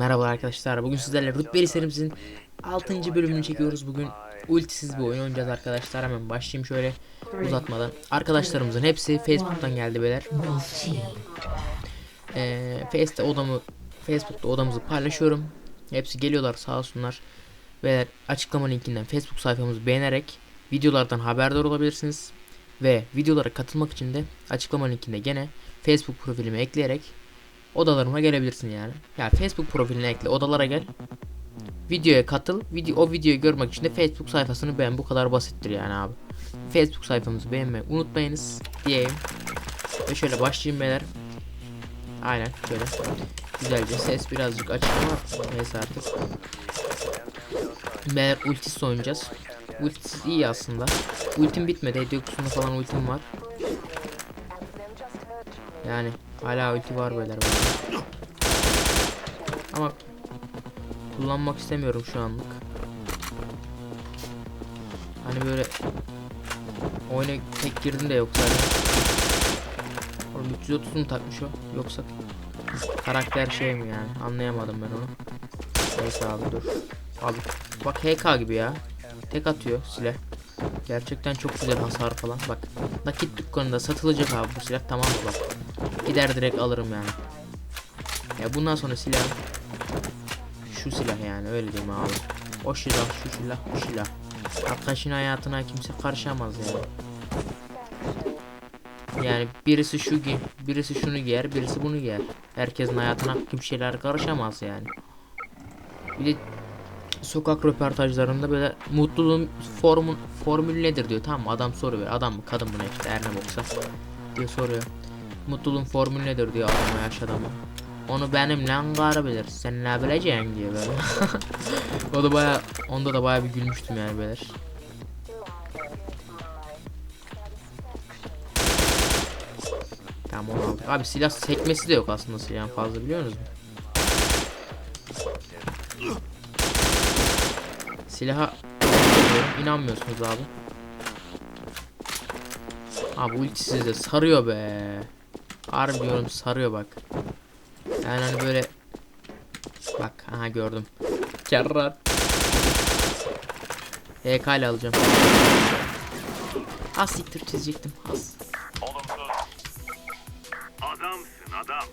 merhaba arkadaşlar. Bugün sizlerle Rütbeli serimizin 6. bölümünü çekiyoruz. Bugün ultisiz bir oyun oynayacağız arkadaşlar. Hemen başlayayım şöyle uzatmadan. Arkadaşlarımızın hepsi Facebook'tan geldi beyler. Ee, Face'te odamı Facebook'ta odamızı paylaşıyorum. Hepsi geliyorlar sağ olsunlar. Ve açıklama linkinden Facebook sayfamızı beğenerek videolardan haberdar olabilirsiniz. Ve videolara katılmak için de açıklama linkinde gene Facebook profilimi ekleyerek odalarıma gelebilirsin yani. Ya Facebook profiline ekle, odalara gel. Videoya katıl. Video o videoyu görmek için de Facebook sayfasını beğen. Bu kadar basittir yani abi. Facebook sayfamızı beğenmeyi unutmayınız diyeyim. Ve şöyle başlayayım beyler. Aynen şöyle. Güzelce ses birazcık açık ama neyse artık. Beyler ultisiz oynayacağız. Ultisiz iyi aslında. Ultim bitmedi. Hediye kutusunda falan ultim var. Yani hala ulti var beyler. Ama kullanmak istemiyorum şu anlık. Hani böyle oyuna tek girdim de yok zaten. Oğlum 330 mu takmış o? Yoksa karakter şey mi yani? Anlayamadım ben onu. Neyse abi dur. Abi bak HK gibi ya. Tek atıyor silah. Gerçekten çok güzel hasar falan. Bak nakit dükkanında satılacak abi bu silah tamam mı bak. Gider direkt alırım yani. Ya bundan sonra silah şu silah yani öyle diyeyim abi. O silah şu silah bu silah. Arkadaşın hayatına kimse karışamaz yani. Yani birisi şu giy, birisi şunu giyer, birisi bunu giyer. Herkesin hayatına kim şeyler karışamaz yani. Bir de sokak röportajlarında böyle mutluluğun formun formülü nedir diyor tamam? Adam soruyor adam mı kadın mı ne işte her ne boksa diye soruyor. Mutluluğun formülü nedir diyor adama yaş adamı. Onu benimle karı bilir. Sen ne bileceksin diyor böyle. o da baya onda da baya bir gülmüştüm yani beyler. Tamam onu aldık. Abi silah sekmesi de yok aslında silahın fazla biliyor musunuz? Silaha inanmıyorsunuz abi. Abi ultisiz de sarıyor be. Harbi diyorum sarıyor bak. Yani hani böyle Bak aha gördüm. Kerrat. HK ile alacağım. Az siktir çizecektim. Az. Adamsın adam.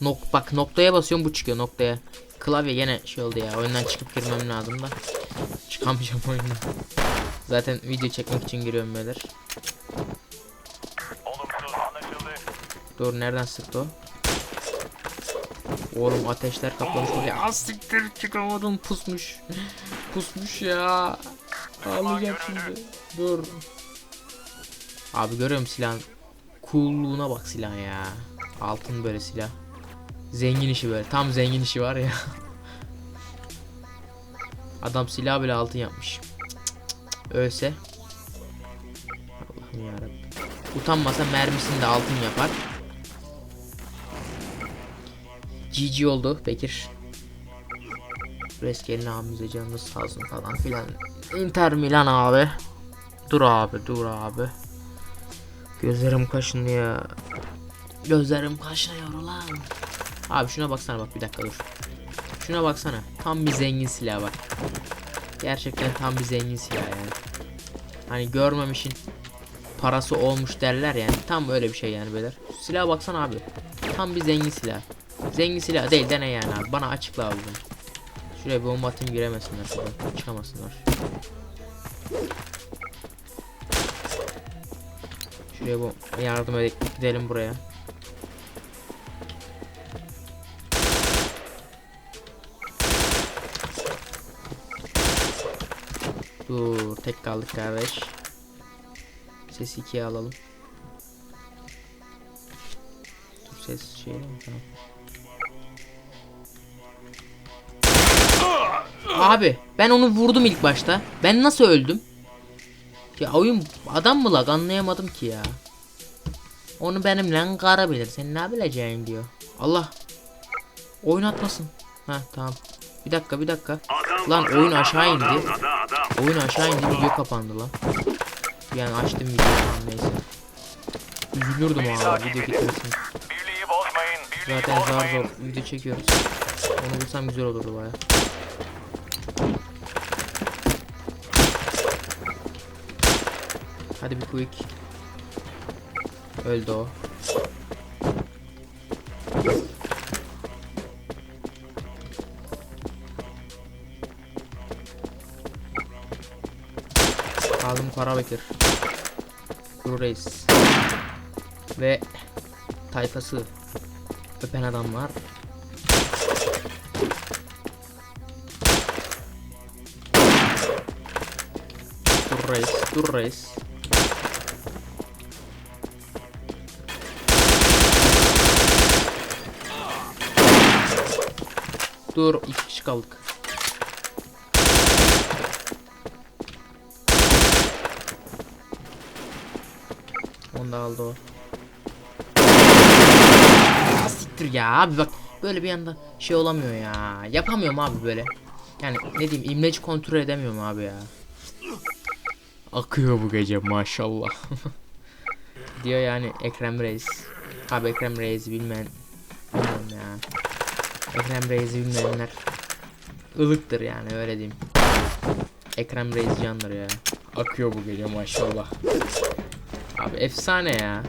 Nok bak noktaya basıyorum bu çıkıyor noktaya. Klavye yine şey oldu ya. Oyundan çıkıp girmem lazım da. Çıkamayacağım oyundan. Zaten video çekmek için giriyorum beyler. Dur nereden sıktı o? Oğlum ateşler kaplamış oraya. Az siktir çıkamadım pusmuş. pusmuş ya. Ağlayacağım şimdi. Dur. Abi görüyorum silahın. Coolluğuna bak silah ya. Altın böyle silah. Zengin işi böyle. Tam zengin işi var ya. Adam silah bile altın yapmış. Ölse. Allah'ım yarabbim. Utanmasa mermisini de altın yapar. GG oldu Bekir. Reskelin abimize canınız sağ olsun falan filan. Inter Milan abi. Dur abi dur abi. Gözlerim kaşınıyor. Gözlerim kaşınıyor ulan. Abi şuna baksana bak bir dakika dur. Şuna baksana. Tam bir zengin silah bak. Gerçekten tam bir zengin silah yani. Hani görmemişin parası olmuş derler yani. Tam öyle bir şey yani beyler. Silaha baksana abi. Tam bir zengin silah. Zengin silah değil de ne yani abi. Bana açıkla abi. Şuraya bir bomba atayım giremesinler şuradan. Çıkamasınlar. Şuraya bu yardım edelim buraya. Dur tek kaldık kardeş. Ses 2'ye alalım. Dur ses şey. Abi ben onu vurdum ilk başta. Ben nasıl öldüm? Ya oyun adam mı lag anlayamadım ki ya. Onu benimle kara bilir. Sen ne bileceksin diyor. Allah. Oyun atmasın. Ha tamam. Bir dakika bir dakika. Adam Lan adam, oyun aşağı adam, indi. Adam, adam. Oyun aşağı indi video kapandı lan. Yani açtım video falan neyse. Üzülürdüm abi video gitmesin. Zaten zar zor video çekiyoruz. Onu bulsam güzel olurdu baya. Hadi bir quick. Öldü o. Aldım Karabekir. Kuru Reis. Ve tayfası öpen adamlar. Dur reis, dur reis. Dur, iki kişi kaldık. Onu da aldı o. Ya Siktir ya abi bak böyle bir anda şey olamıyor ya. Yapamıyorum abi böyle. Yani ne diyeyim imleci kontrol edemiyorum abi ya. Akıyor bu gece maşallah. Diyor yani Ekrem Reis. Abi Ekrem Reis'i bilmeyen bilmiyorum ya. Ekrem Reis'i bilmeyenler ılıktır yani öyle diyeyim. Ekrem Reis candır ya. Akıyor bu gece maşallah. Abi efsane ya.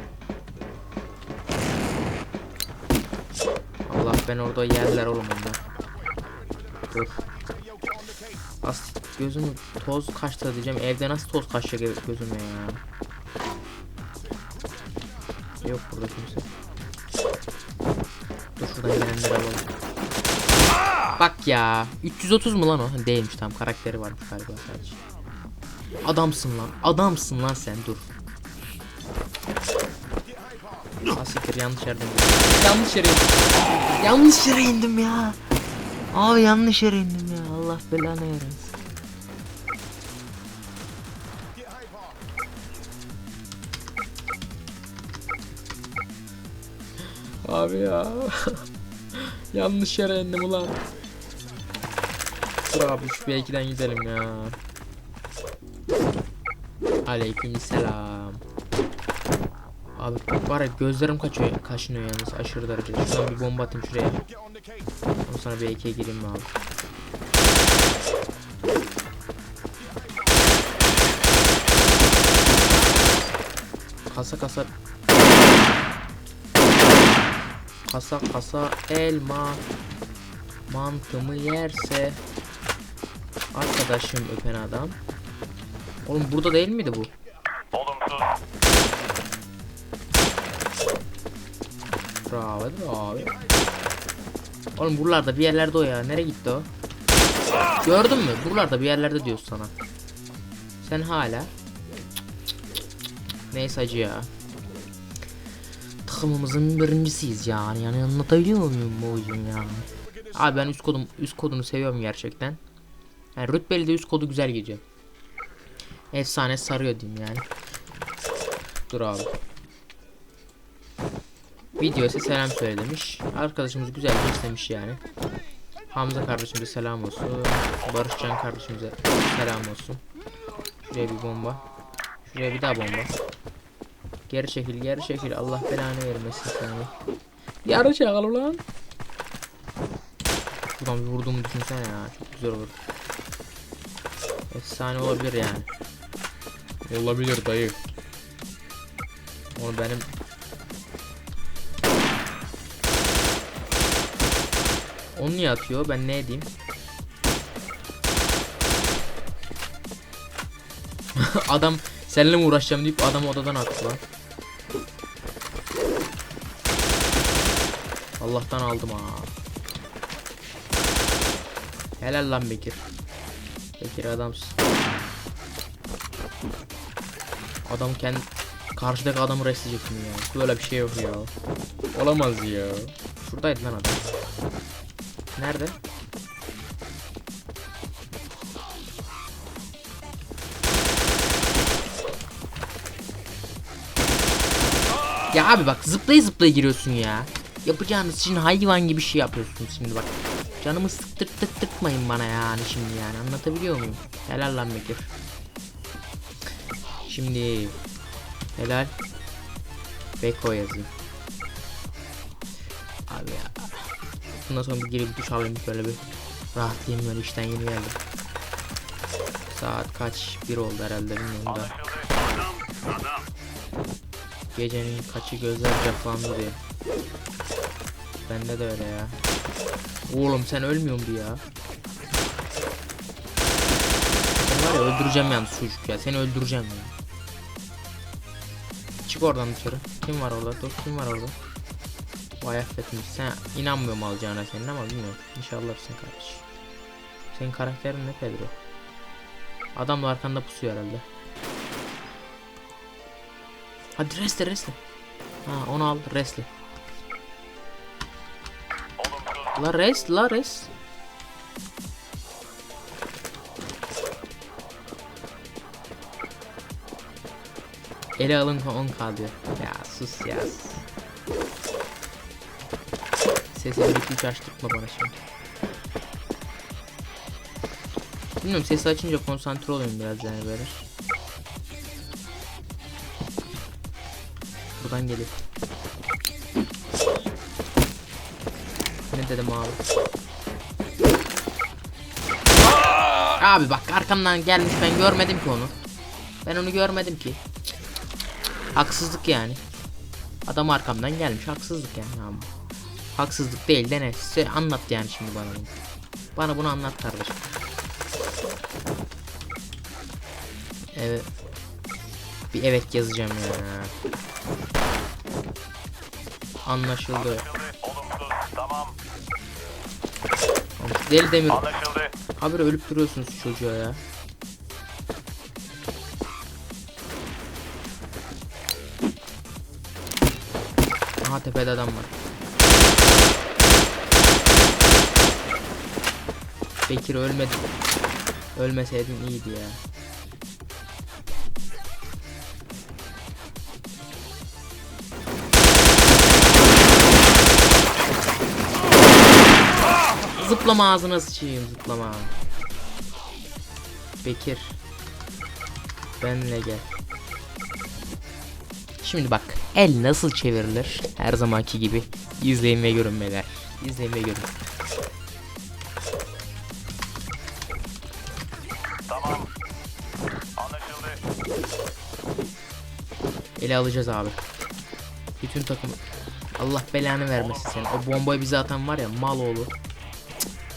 Allah ben orada yerler oğlum onda. Dur. As gözümü toz kaçtı diyeceğim. Evde nasıl toz kaçacak gözüme ya. Yok burada kimse. Dur şuradan gelenleri alalım. Bak ya. 330 mu lan o? Değilmiş tam karakteri varmış galiba sadece. Adamsın lan. Adamsın lan sen dur. Asiktir yanlış yerden. Yanlış yere indim. Yanlış yere indim ya. Abi yanlış yere indim ya. Allah belanı versin. Abi ya. yanlış yere indim ulan. Dur abi şu B2'den gidelim ya. Aleyküm selam. Abi var gözlerim kaçıyor, kaşınıyor yalnız aşırı derecede. Şuradan bir bomba atayım şuraya. Ondan sonra bir ikiye gireyim mi abi? Kasa kasa Kasa kasa elma Mantımı yerse Arkadaşım öpen adam Oğlum burada değil miydi bu? Bravo abi. Oğlum buralarda bir yerlerde o ya. Nereye gitti o? Gördün mü? Buralarda bir yerlerde diyoruz sana. Sen hala. Neyse acı ya. Takımımızın birincisiyiz yani. Yani anlatabiliyor muyum bu oyun ya? Abi ben üst kodum üst kodunu seviyorum gerçekten. Yani rütbeli de üst kodu güzel geliyor. Efsane sarıyor diyeyim yani. Dur abi. Video ise selam söyle demiş. Arkadaşımız güzel istemiş yani. Hamza kardeşimize selam olsun. Barışcan kardeşimize selam olsun. Şuraya bir bomba. Şuraya bir daha bomba. Geri çekil geri çekil Allah belanı vermesin seni. Yarı çakal ulan. Şuradan bir vurduğumu düşünsene ya çok güzel olur. Efsane olabilir yani. Olabilir dayı. Onu benim Onu niye atıyor? Ben ne edeyim? adam seninle mi uğraşacağım deyip adam odadan attı lan. Allah'tan aldım ha. Helal lan Bekir. Bekir adamsın. Adam kendi karşıdaki adamı restleyecek mi ya? Böyle bir şey yok ya. Olamaz ya. Şuradaydı lan adam. Nerede? Ya abi bak zıplaya zıplaya giriyorsun ya. Yapacağınız için hayvan gibi şey yapıyorsun şimdi bak. Canımı sıktırttırtmayın bana yani şimdi yani anlatabiliyor muyum? Helal lan Bekir. Şimdi helal. Beko yazayım. Abi ya. Bundan sonra bir girip duş alayım böyle bir rahatlayayım böyle işten yeni geldim. Saat kaç? Bir oldu herhalde bilmiyorum da. Gecenin kaçı gözler caplandı diye. Bende de öyle ya. Oğlum sen ölmüyor mu ya? Seni var ya öldüreceğim yalnız çocuk ya. Seni öldüreceğim ya. Çık oradan dışarı. Kim var orada? Dur kim var orada? Vay affetmiş. Sen inanmıyorum alacağına senin ama bilmiyorum. İnşallah alırsın kardeş. Senin karakterin ne Pedro? Adam da arkanda pusuyor herhalde. Hadi resle resle. Ha onu al resle. La rest la rest. Ele alın 10k diyor. Ya sus ya. Sesini bir hiç açtırtma bana şimdi. Bilmiyorum sesi açınca konsantre oluyorum biraz yani böyle. Buradan geliyor. Ne dedim abi? Abi bak arkamdan gelmiş ben görmedim ki onu. Ben onu görmedim ki. Haksızlık yani. Adam arkamdan gelmiş haksızlık yani abi. Haksızlık değil de ne? Size anlat yani şimdi bana. Bana bunu anlat kardeşim. Evet. Bir evet yazacağım ya. Anlaşıldı. Tamam. Deli demir. Anlaşıldı. Habire ölüp duruyorsunuz şu çocuğa ya. Aha tepede adam var. Bekir ölmedi. Ölmeseydin iyiydi ya. Zıplama ağzına sıçayım zıplama. Bekir. Benle gel. Şimdi bak el nasıl çevrilir her zamanki gibi izleyin ve görün beyler. İzleyin ve görün. Tamam. Anlaşıldı. Ele alacağız abi. Bütün takım Allah belanı vermesin seni. O bombayı bize atan var ya mal oğlu.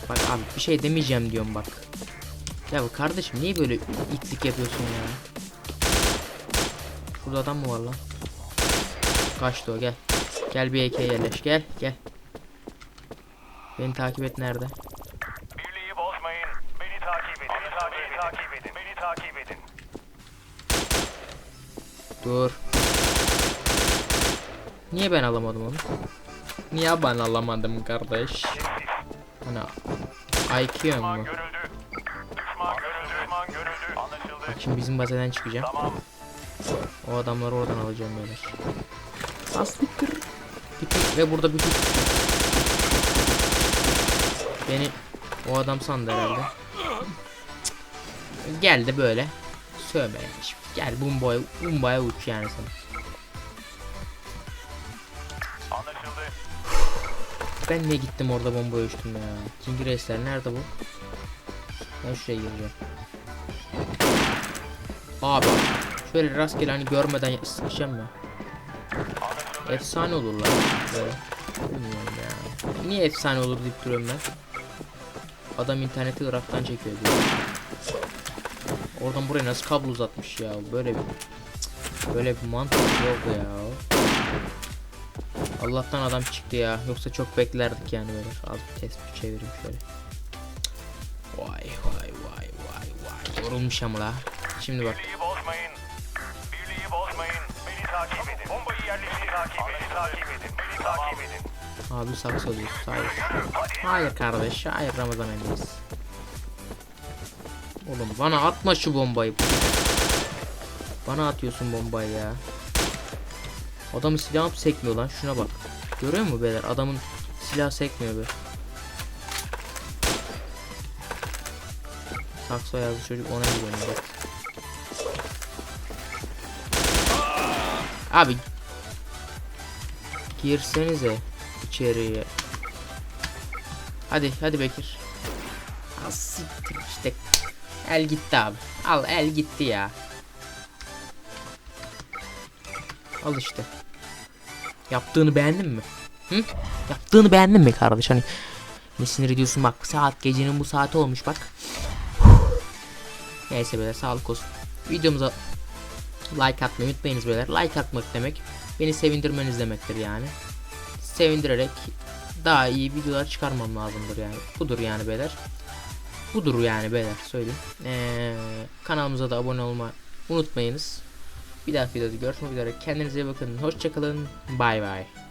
Bak abi bir şey demeyeceğim diyorum bak. Ya bu kardeşim niye böyle itlik yapıyorsun ya? Burada adam mı var lan? Kaçtı o gel. Gel bir EK'ye yerleş gel gel. Beni takip et nerede? Birliği bozmayın. Beni takip edin. Beni takip, takip edin. Beni takip edin. Dur. Niye ben alamadım onu? Niye ben alamadım kardeş? Ana. IQ Düşman mu? görüldü. Düşman görüldü. Düşman görüldü. Anlaşıldı. Bak şimdi bizim bazeden çıkacağım. O adamları oradan alacağım böyle. Aslıktır. Bütün ve burada bütün beni o adam sandı herhalde. Cık. Geldi böyle. Sövme. Gel bombaya, bombaya uç yani sen. Ben niye gittim orada bombaya uçtum ya. King Race'ler nerede bu? Ben şuraya gireceğim. Abi şöyle rastgele hani görmeden sıkacağım ya. Efsane olurlar böyle. Ya. Niye efsane olur deyip duruyorum ben. Adam interneti Irak'tan çekiyor diyor. Oradan buraya nasıl kablo uzatmış ya böyle bir böyle bir mantık yok ya. Allah'tan adam çıktı ya. Yoksa çok beklerdik yani böyle. Az bir tespih çevireyim şöyle. Vay vay vay vay vay. Yorulmuş ama la. Şimdi bak. Birliği bozmayın. Birliği bozmayın. Beni takip edin. Bombayı yerleştirin. Takip edin. Takip edin. Beni takip edin. Abi saksı alıyoruz. Hayır. Hayır kardeş. Hayır Ramazan ayındayız. Oğlum bana atma şu bombayı. Bana atıyorsun bombayı ya. Adamın silahı sekmiyor lan. Şuna bak. Görüyor musun beyler? Adamın silah sekmiyor be. Sakso yazdı çocuk ona millet. Abi girsenize içeriye. Hadi hadi Bekir. Az siktir işte. El gitti abi. Al el gitti ya. Al işte. Yaptığını beğendin mi? Hı? Yaptığını beğendin mi kardeş? Hani ne sinir ediyorsun bak saat gecenin bu saati olmuş bak. Neyse beyler sağlık olsun. Videomuza like atmayı unutmayınız beyler. Like atmak demek beni sevindirmeniz demektir yani. Sevindirerek daha iyi videolar çıkarmam lazımdır yani. Budur yani beyler. Budur yani beyler söyleyeyim. Ee, kanalımıza da abone olmayı unutmayınız. Bir dahaki videoda görüşmek üzere. Kendinize iyi bakın. Hoşçakalın. Bay bay.